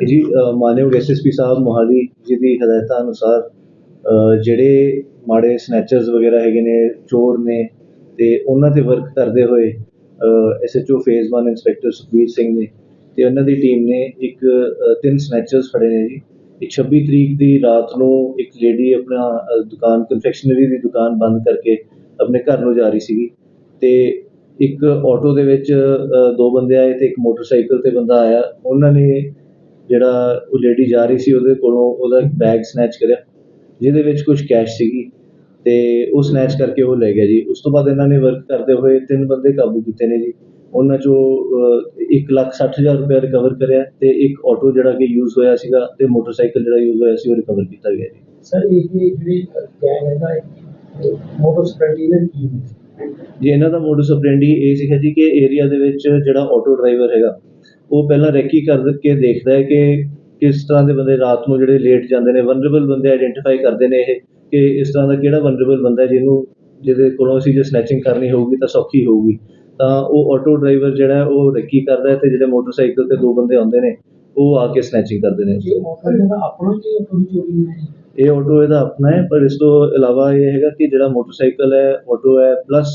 ਇਹ ਜੀ ਅ, ਮਾਨਯੋਗ ਐਸਐਸਪੀ ਸਾਹਿਬ ਮੋਹਾਲੀ ਜੀ ਦੀ ਹਦਾਇਤਾਂ ਅਨੁਸਾਰ ਜਿਹੜੇ ਮਾੜੇ ਸਨੈਚਰਸ ਵਗੈਰਾ ਹੈਗੇ ਨੇ ਚੋਰ ਨੇ ਤੇ ਉਹਨਾਂ ਤੇ ਵਰਕ ਕਰਦੇ ਹੋਏ SHO phase 1 inspector Sukhbir Singh ਨੇ ਤੇ ਉਹਨਾਂ ਦੀ ਟੀਮ ਨੇ ਇੱਕ ਤਿੰਨ ਸਨੈਚਰਸ ਫੜੇ ਨੇ ਜੀ। ਇੱਕ 26 ਤਰੀਕ ਦੀ ਰਾਤ ਨੂੰ ਇੱਕ ਲੇਡੀ ਆਪਣਾ ਦੁਕਾਨ ਕਨਫੈਕਸ਼ਨਰੀ ਦੀ ਦੁਕਾਨ ਬੰਦ ਕਰਕੇ ਆਪਣੇ ਘਰ ਨੂੰ ਜਾ ਰਹੀ ਸੀਗੀ ਤੇ ਇੱਕ ਆਟੋ ਦੇ ਵਿੱਚ ਦੋ ਬੰਦੇ ਆਏ ਤੇ ਇੱਕ ਮੋਟਰਸਾਈਕਲ ਤੇ ਬੰਦਾ ਆਇਆ। ਉਹਨਾਂ ਨੇ ਜਿਹੜਾ ਉਹ ਲੇਡੀ ਜਾ ਰਹੀ ਸੀ ਉਹਦੇ ਕੋਲੋਂ ਉਹਦਾ ਬੈਗ ਸਨੈਚ ਕਰਿਆ ਜਿਹਦੇ ਵਿੱਚ ਕੁਝ ਕੈਸ਼ ਸੀਗੀ ਤੇ ਉਹ ਸਨੈਚ ਕਰਕੇ ਉਹ ਲੈ ਗਿਆ ਜੀ। ਉਸ ਤੋਂ ਬਾਅਦ ਇਹਨਾਂ ਨੇ ਵਰਕ ਕਰਦੇ ਹੋਏ ਤਿੰਨ ਬੰਦੇ ਕਾਬੂ ਕੀਤੇ ਨੇ ਜੀ। ਉਹਨਾਂ ਚੋਂ ਅ, ਇੱਕ ਲੱਖ ਸੱਠ ਹਜ਼ਾਰ ਰੁਪਏ ਰਿਕਵਰ ਕਰਿਆ ਤੇ ਇੱਕ ਆਟੋ ਜਿਹੜਾ ਕਿ ਯੂਜ਼ ਹੋਇਆ ਸੀਗਾ ਤੇ ਮੋਟਰਸਾਈਕਲ ਜਿਹੜਾ ਯੂਜ਼ ਹੋਇਆ ਸੀ ਉਹ ਰਿਕਵਰ ਕੀਤਾ ਗਿਆ ਜੀ। ਸਰ ਇਹ ਜਿਹੜੀ ਗੈਂਗ ਹੈਗਾ ਮੋਟਰ ਸਪਰੈਂਡੀਨਰ ਕੀ ਹੈ ਜੀ ਇਹਨਾਂ ਦਾ ਮੋਡਸ ਆਪਰੈਂਡੀ ਇਹ ਸੀਗਾ ਜੀ ਕਿ ਏਰੀਆ ਦੇ ਵਿੱਚ ਜਿਹੜਾ ਆਟੋ ਡਰਾਈਵਰ ਹੈਗਾ ਉਹ ਪਹਿਲਾਂ ਰੈਕੀ ਕਰ ਕੇ ਦੇਖਦਾ ਹੈ ਕਿ ਕਿਸ ਤਰ੍ਹਾਂ ਦੇ ਬੰਦੇ ਰਾਤ ਨੂੰ ਜਿਹੜੇ ਲੇਟ ਜਾਂਦੇ ਨੇ ਵਨਰੇਬਲ ਬੰਦੇ ਆਈਡੈਂਟੀਫਾਈ ਕਰਦੇ ਨੇ ਇਹ ਕਿ ਇਸ ਤਰ੍ਹਾਂ ਦਾ ਕਿਹੜਾ ਵਨਰੇਬਲ ਬੰਦਾ ਹੈ ਜਿਹਨੂੰ ਜਿਹਦੇ ਕੋਲੋਂ ਅਸੀਂ ਜੇ ਸਨੈਚਿੰਗ ਕਰਨੀ ਹੋਊਗੀ ਤਾਂ ਸੌਖੀ ਹੋਊਗੀ। ਤਾਂ ਉਹ ਆਟੋ ਡਰਾਈਵਰ ਜਿਹੜਾ ਉਹ ਰੈਕੀ ਕਰਦਾ ਹੈ ਤੇ ਜਿਹੜੇ ਮੋਟਰਸਾਈਕਲ ਤੇ ਦੋ ਬੰਦੇ ਆਉਂਦੇ ਨੇ ਉਹ ਆ ਕੇ ਸਨੈਚਿੰਗ ਕਰਦੇ ਨੇ ਇਹ ਆਟੋ ਇਹਦਾ ਆਪਣਾ ਹੈ ਪਰ ਇਸ ਤੋਂ ਇਲਾਵਾ ਇਹ ਹੈਗਾ ਕਿ ਜਿਹੜਾ ਮੋਟਰਸਾਈਕਲ ਹੈ ਆਟੋ ਹੈ ਪਲੱਸ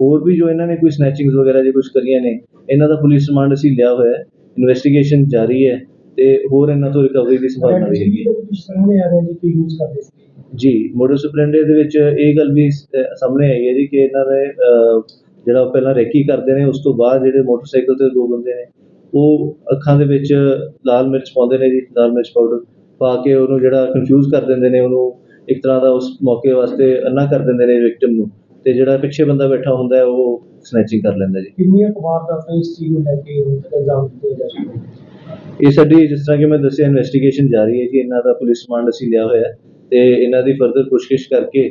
ਹੋਰ ਵੀ ਜੋ ਇਹਨਾਂ ਨੇ ਕੋਈ ਸਨੈਚਿੰਗਸ ਵਗੈਰਾ ਜੇ ਕੁਝ ਕਰੀਆਂ ਨੇ ਇਹਨਾਂ ਦਾ ਪੁਲਿਸ ਰਿਮਾਂਡ ਅਸੀਂ ਲਿਆ ਹੋਇਆ ਹੈ ਇਨਵੈਸਟੀਗੇਸ਼ਨ ਜਾਰੀ ਹੈ ਤੇ ਹੋਰ ਇਹਨਾਂ ਤੋਂ ਰਿਕਵਰੀ ਦੀ ਸੰਭਾਵਨਾ ਵੀ ਹੈਗੀ ਹੈ। ਕੁਝ ਸਾਹਮਣੇ ਆ ਰਿਹਾ ਜੀ ਕਿ ਯੂਜ਼ ਕਰਦੇ ਸੀ? ਜੀ ਮੋਡਸ ਆਪਰੈਂਡੀ ਦੇ ਵਿੱਚ ਇਹ ਗੱਲ ਵੀ ਸ- ਅਹ ਸਾਹਮਣੇ ਆਈ ਹੈ ਜੀ ਕਿ ਇਹਨਾਂ ਨੇ ਅਹ, ਜਿਹੜਾ ਉਹ ਪਹਿਲਾਂ ਰੈਕੀ ਕਰਦੇ ਨੇ ਉਸ ਤੋਂ ਬਾਅਦ ਜਿਹੜੇ ਮੋਟਰਸਾਈਕਲ ਤੇ ਦੋ ਬੰਦੇ ਨੇ ਉਹ ਅੱਖਾਂ ਦੇ ਵਿੱਚ ਲਾਲ ਮਿਰਚ ਪਾਉਂਦੇ ਨੇ ਜੀ ਲਾਲ ਮਿਰਚ ਪਾਊਡਰ ਪਾ ਕੇ ਉਹਨੂੰ ਜਿਹੜਾ ਕਨਫਿਊਜ਼ ਕਰ ਦਿੰਦੇ ਨੇ ਉਹਨੂੰ ਇੱਕ ਤਰ੍ਹਾਂ ਦਾ ਉਸ ਮੌਕੇ ਵਾਸਤੇ ਅੰਨਾ ਕਰ ਦਿੰਦੇ ਨੇ ਵਿਕਟਿਮ ਨੂੰ। ਤੇ ਜਿਹੜਾ ਪਿੱਛੇ ਬੰਦਾ ਬੈਠਾ ਹੁੰਦਾ ਹੈ ਉਹ ਸਨੈਚਿੰਗ ਕਰ ਲੈਂਦਾ ਜੀ। ਕਿੰਨੀਆਂ ਕੁ ਦਾ ਇਸ ਚੀਜ਼ ਨੂੰ ਲੈ ਕੇ ਇਲਜ਼ਾਮ ਦਿੱਤੇ ਜਾ ਨੇ? ਇਹ ਸਾਡੀ ਜਿਸ ਤਰ੍ਹਾਂ ਕਿ ਮੈਂ ਦੱਸਿਆ ਇਨਵੈਸਟੀਗੇਸ਼ਨ ਜਾਰੀ ਹੈ ਜੀ ਇਹਨਾਂ ਦਾ ਪੁਲਿਸ ਰਿਮਾਂਡ ਅਸੀਂ ਲਿਆ ਹੋਇਆ ਹੈ ਤੇ ਇਹਨਾਂ ਦੀ ਫਰਦਰ ਪੁੱਛਗਿੱਛ ਕਰਕੇ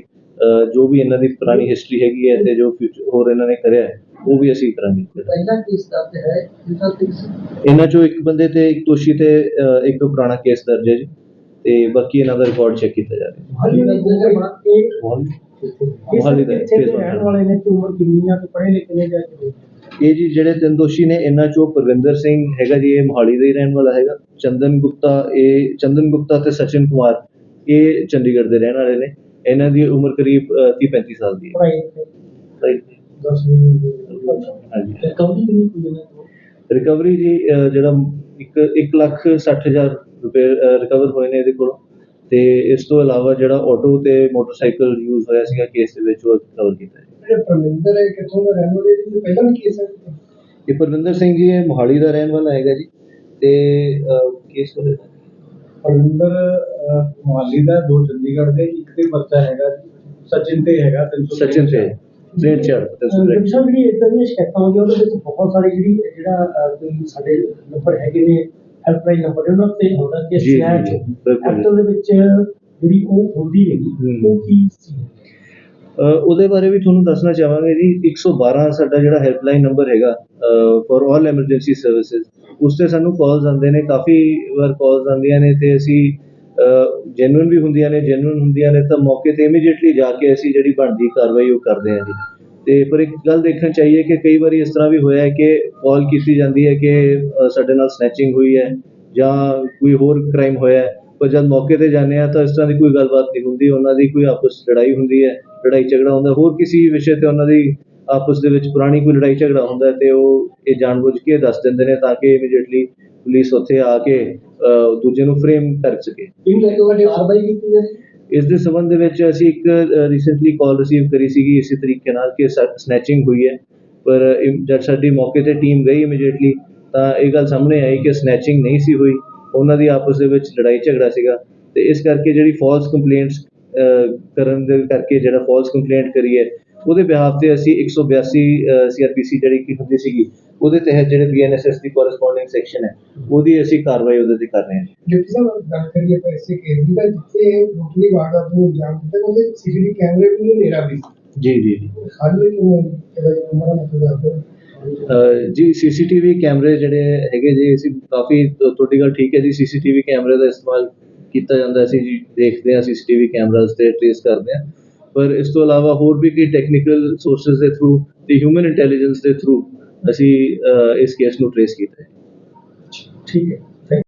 ਜੋ ਵੀ ਇਹਨਾਂ ਦੀ ਪੁਰਾਣੀ ਹਿਸਟਰੀ ਹੈਗੀ ਹੈ ਤੇ ਜੋ future- ਹੋਰ ਇਹਨਾਂ ਨੇ ਕਰਿਆ ਹੈ, ਉਹ ਵੀ ਅਸੀਂ ਕਰਾਂਗੇ। ਪਹਿਲਾ ਕੇਸ ਦਰਜ ਹੈ ਜਿਸਦਾ ਤਿਕਸ ਇਹਨਾਂ ਚੋਂ ਇੱਕ ਬੰਦੇ ਤੇ ਇੱਕ ਦੋਸ਼ੀ ਤੇ ਇੱਕ ਪੁਰਾਣਾ ਕੇਸ ਦਰਜ ਹੈ ਜੀ। ਤੇ ਬਾਕੀ ਇਹਨਾਂ ਦਾ ਰਿਕਾਰਡ ਚੈੱਕ ਕੀਤਾ ਜਾ ਇਹ ਜੀ ਜਿਹੜੇ ਤਿੰਨ ਦੋਸ਼ੀ ਨੇ ਇਹਨਾਂ ਚੋਂ ਪਰਵਿੰਦਰ ਸਿੰਘ ਹੈਗਾ ਜੀ ਇਹ ਮੋਹਾਲੀ ਦਾ ਰਹਿਣ ਵਾਲਾ ਹੈਗਾ। ਚੰਦਨ ਗੁਪਤਾ ਇਹ ਚੰਦਨ ਗੁਪਤਾ ਤੇ ਸਚਿਨ ਕੁਮਾਰ ਇਹ ਚੰਡੀਗੜ੍ਹ ਦੇ ਰਹਿਣ ਵਾਲੇ ਨੇ। ਇਹਨਾਂ ਦੀ ਉਮਰ ਕਰੀਬ 30 35 ਸਾਲ ਦੀ ਹੈ। ਹਾਂਜੀ। ਰਿਕਵਰੀ ਜੀ ਜਿਹੜਾ 1 ਲੱਖ 60000 ਰਿਪੇਅਰ ਰਿਕਵਰ ਹੋਏ ਨੇ ਇਹਦੇ ਕੋਲੋਂ। ਤੇ ਇਸ ਤੋਂ ਇਲਾਵਾ ਜਿਹੜਾ ਆਟੋ ਤੇ ਮੋਟਰਸਾਈਕਲ ਯੂਜ਼ ਹੋਇਆ ਸੀਗਾ ਕੇਸ ਦੇ ਵਿੱਚ ਉਹ ਕਵਰ ਕੀਤਾ ਹੈ ਪਰਮਿੰਦਰ ਹੈ ਕਿੱਥੋਂ ਦਾ ਰਹਿਣ ਵਾਲੇ ਹੈ ਸਿੰਘ ਜੀ ਇਹ ਮੋਹਾਲੀ ਦਾ ਰਹਿਣ ਵਾਲਾ ਹੈਗਾ ਜੀ। ਤੇ ਕੇਸ ਹੋਇਆ ਪਰਮਿੰਦਰ ਮੋਹਾਲੀ ਦਾ ਦੋ ਚੰਡੀਗੜ੍ਹ ਦੇ ਇੱਕ ਤੇ ਪਰਚਾ ਹੈਗਾ ਸਚਿਨ ਤੇ ਹੈਗਾ 300 ਸਚਿਨ ਤੇ ਰੇਟ ਚਾਰ ਸਰ ਜਿਹੜੀ ਇਦਾਂ ਦੀਆਂ ਸ਼ਿਕਾਇਤਾਂ ਆਉਂਦੀਆਂ ਉਹਦੇ ਵਿੱਚ ਬਹੁਤ ਸਾਰੇ ਜਿਹੜੀ ਜਿਹੜਾ ਕੋਈ ਸਾਡੇ ਨੰਬਰ ਹੈਗੇ ਨੇ ਹੈਲਪਲਾਈਨ ਨੰਬਰ ਉਹਨਾਂ ਤੇ ਹੁੰਦਾ ਕਿ ਜੀ, ਸਨੈਚ ਜੀ, ਬਿਲਕੁਲ। ਐਕਟਰ ਦੇ ਵਿੱਚ ਜਿਹੜੀ ਉਹ ਹੁੰਦੀ ਹੈਗੀ ਹੂੰ। ਉਹ ਕੀ ਸੀ ਅਹ ਉਹਦੇ ਬਾਰੇ ਵੀ ਤੁਹਾਨੂੰ ਦੱਸਣਾ ਚਾਹਾਂਗੇ ਜੀ 112 ਸਾਡਾ ਜਿਹੜਾ ਹੈਲਪਲਾਈਨ ਨੰਬਰ ਹੈਗਾ ਫॉर ਆਲ ਐਮਰਜੈਂਸੀ ਸਰਵਿਸਿਜ਼ ਉਸ ਤੇ ਸਾਨੂੰ ਕਾਲਸ ਆਉਂਦੇ ਨੇ ਕਾਫੀ ਵਾਰ ਕਾਲਸ ਆਉਂਦੀਆਂ ਨੇ ਤੇ ਅਸੀਂ ਜੈਨੂਇਨ ਵੀ ਹੁੰਦੀਆਂ ਨੇ ਜੈਨੂਇਨ ਹੁੰਦੀਆਂ ਨੇ ਤਾਂ ਮੌਕੇ ਤੇ ਇਮੀਡੀਏਟਲੀ ਜਾ ਕੇ ਅਸੀਂ ਜਿਹੜੀ ਬਣਦੀ ਕਾਰਵਾਈ ਉਹ ਕਰਦੇ ਹਾਂ ਜੀ ਤੇ ਪਰ ਇੱਕ ਗੱਲ ਦੇਖਣ ਚਾਹੀਏ ਕਿ ਕਈ ਵਾਰੀ ਇਸ ਤਰ੍ਹਾਂ ਵੀ ਹੋਇਆ ਹੈ ਕਿ ਕਾਲ ਕੀਤੀ ਜਾਂਦੀ ਹੈ ਕਿ ਸਾਡੇ ਨਾਲ ਸਨੈਚਿੰਗ ਹੋਈ ਹੈ ਜਾਂ ਕੋਈ ਹੋਰ ਕ੍ਰਾਈਮ ਹੋਇਆ ਹੈ। ਪਰ ਜਦ ਮੌਕੇ ਤੇ ਜਾਂਦੇ ਆ ਤਾਂ ਇਸ ਤਰ੍ਹਾਂ ਦੀ ਕੋਈ ਗੱਲਬਾਤ ਨਹੀਂ ਹੁੰਦੀ, ਉਹਨਾਂ ਦੀ ਕੋਈ ਆਪਸ ਲੜਾਈ ਹੁੰਦੀ ਹੈ ਲੜਾਈ ਝਗੜਾ ਹੁੰਦਾ ਹੋਰ ਕਿਸੇ ਵਿਸ਼ੇ ਤੇ ਉਹਨਾਂ ਦੀ ਆਪਸ ਦੇ ਵਿੱਚ ਪੁਰਾਣੀ ਕੋਈ ਲੜਾਈ ਝਗੜਾ ਹੁੰਦਾ ਤੇ ਉਹ ਇਹ ਜਾਣਬੁੱਝ ਕੇ ਦੱਸ ਦਿੰਦੇ ਨੇ ਤਾਂ ਕਿ ਇਮੀਡੀਏਟਲੀ ਪੁਲਿਸ ਉੱਥੇ ਆ ਕੇ ਦੂਜੇ ਨੂੰ ਫਰੇਮ ਕਰ ਸਕੇ। ਇਹ ਲੈ ਕੇ ਵੱਡੇ ਕਾਰਵਾਈ ਕੀਤੀ ਜਾਂਦੀ ਇਸ ਦੇ ਸੰਬੰਧ ਦੇ ਵਿੱਚ ਅਸੀਂ ਇੱਕ ਰੀਸੈਂਟਲੀ ਕਾਲ ਰਿਸੀਵ ਕਰੀ ਸੀਗੀ ਇਸੇ ਤਰੀਕੇ ਨਾਲ ਕਿ ਸਨੈਚਿੰਗ ਹੋਈ ਹੈ। ਪਰ ਜਦ ਸਾਡੀ ਮੌਕੇ ਤੇ ਟੀਮ ਗਈ ਇਮੀਡੀਏਟਲੀ ਤਾਂ ਇਹ ਗੱਲ ਸਾਹਮਣੇ ਆਈ ਕਿ ਸਨੈਚਿੰਗ ਨਹੀਂ ਸੀ ਹੋਈ। ਉਹਨਾਂ ਦੀ ਆਪਸ ਦੇ ਵਿੱਚ ਲੜਾਈ ਝਗੜਾ ਸੀਗਾ। ਤੇ ਇਸ ਕਰਕੇ ਜਿਹੜੀ ਫਾਲਸ ਕੰਪਲੇਂਟਸ ਕਰਨ ਦੇ ਕਰਕੇ ਜਿਹੜਾ ਫਾਲਸ ਕੰਪਲੇਂਟ ਕਰੀ ਹੈ, ਉਹਦੇ ਬਿਹਾਫ ਤੇ ਅਸੀਂ 182 ਸੀਆਰਪੀਸੀ ਜਿਹੜੀ ਕੀ ਹੁੰਦੀ ਸੀਗੀ ਉਹਦੇ ਤਹਿਤ ਜਿਹੜੇ ਬੀਐਨਐਸਐਸ ਦੀ ਕੋਰਸਪੋਂਡਿੰਗ ਸੈਕਸ਼ਨ ਹੈ ਉਹਦੀ ਅਸੀਂ ਕਾਰਵਾਈ ਉਹਦੇ ਤੇ ਕਰ ਰਹੇ ਹਾਂ। ਡਿਪਟੀ ਸਾਹਿਬ ਗੱਲ ਕਰੀਏ ਤਾਂ ਇਸੇ ਕੇਸ ਦੀ ਤਾਂ ਜਿੱਥੇ ਰੋਟਲੀ ਵਾਰਦਾਤ ਨੂੰ ਅੰਜਾਮ ਦਿੱਤਾ ਉਹਦੇ ਸੀਸੀਟੀਵੀ ਕੈਮਰੇ ਵੀ ਨਹੀਂ ਨੇਰਾ ਵੀ ਜੀ ਜੀ ਜੀ। ਦੱਸ ਦਿਓ। ਅਹ ਜੀ ਸੀਸੀਟੀਵੀ ਕੈਮਰੇ ਜਿਹੜੇ ਹੈਗੇ ਜੀ ਅਸੀਂ ਕਾਫੀ ਤੁਹਾਡੀ ਗੱਲ ਠੀਕ ਹੈ ਜੀ ਸੀਸੀਟੀਵੀ ਕੈਮਰੇ ਦਾ ਇਸਤੇਮਾਲ ਕੀਤਾ ਜਾਂਦਾ ਅਸੀਂ ਜੀ ਦੇਖਦੇ ਹਾਂ ਸੀਸੀਟੀਵੀ ਕੈਮਰਾਸ ਤੇ ਟ੍ਰੇਸ ਕਰਦੇ ਹਾਂ। ਪਰ ਇਸ ਤੋਂ ਇਲਾਵਾ ਹੋਰ ਵੀ ਕਈ ਟੈਕਨੀਕਲ ਸੋਰਸਸ ਦੇ ਥਰੂ ਤੇ ਹਿਊਮਨ ਇੰਟੈਲੀਜੈਂਸ ਦੇ ਥਰੂ ਅਸੀਂ ਅਹ, ਇਸ ਕੇਸ ਨੂੰ ਟ੍ਰੇਸ ਕੀਤਾ ਹੈ। ਠੀਕ ਹੈ।